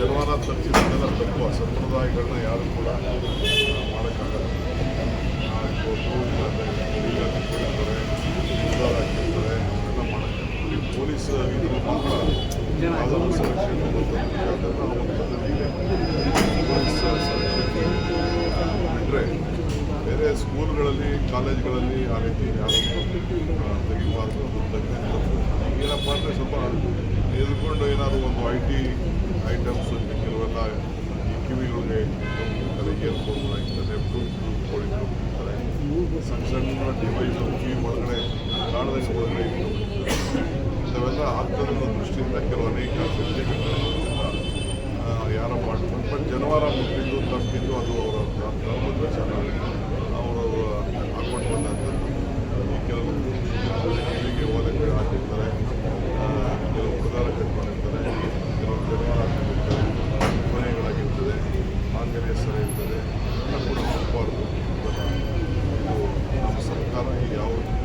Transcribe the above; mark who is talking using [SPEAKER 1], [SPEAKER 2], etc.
[SPEAKER 1] ಜನವಾರ ತರಿಸಿದ್ದೆಲ್ಲ ತಪ್ಪು ಸಂಪ್ರದಾಯಗಳನ್ನ ಯಾರು ಕೂಡ ಮಾಡೋಕ್ಕಾಗಲ್ಲ ಪೊಲೀಸ್ ಇದ್ರ. ಪೊಲೀಸ್ ಬೇರೆ ಸ್ಕೂಲ್ಗಳಲ್ಲಿ, ಕಾಲೇಜ್ಗಳಲ್ಲಿ ಆ ರೀತಿ ಯಾರು ತೆಗಿಬಾರ್ದು ಅದು ತಪ್ಪು ಏನಪ್ಪ ಅಂದರೆ ಸ್ವಲ್ಪ ಎದ್ಕೊಂಡು ಏನಾದರೂ ಒಂದು ಐ ಟಿ ಐಟಮ್ಸ್ ಕೆಲವೆಲ್ಲ ಈ ಕಿವಿಗಳಿಗೆ ಇರ್ತಾರೆ ಇಯರ್ಫೋನ್ಗಳು ಇರ್ತಾರೆ ಬ್ಲೂಟೂತ್ಗಳು ಇಟ್ಕೊಂಡಿರ್ತಾರೆ ಸಣ್ಣ ಸಣ್ಣ ಡಿವೈಸ್ ಕಿವಿ ಒಳಗಡೆ ಕಾಣದಂಗೆ ಒಳಗಡೆ ಇಟ್ಕೊಂಡಿರ್ತಾರೆ ಇಂಥವೆಲ್ಲ ಆಗ್ತದೆ ದೃಷ್ಟಿಯಿಂದ ಕೆಲವು ಅನೇಕ ಯಾರೋ ಮಾಡ್ತಾರೆ ಬಟ್ ಜನವಾರ ಮುಟ್ಟಿದ್ದು ತಪ್ಪಿದ್ದು ಅದು ಅವರ ಧರ್ಮದ ವಿಚಾರ ಅವರು ಹಾಕೊಂಡು ಬಂದಂಥದ್ದು ಈ ಕೆಲವು ಕಿವಿಗೆ ಓದಕ್ಕೆ ಹಾಕಿರ್ತಾರೆ ಆ, ಕೆಲವು ಉಪಕಾರ ಕಟ್ಕೊಂಡಿರ್ತಾರೆ ಕೆಲವು ಜನವಾರ ಹಾಕಿರ್ತಾರೆ ಮನೆಗಳಾಗಿರ್ತದೆ ಆಂಗಲ್ಯ ಸರ ಇರ್ತದೆ ಎಲ್ಲ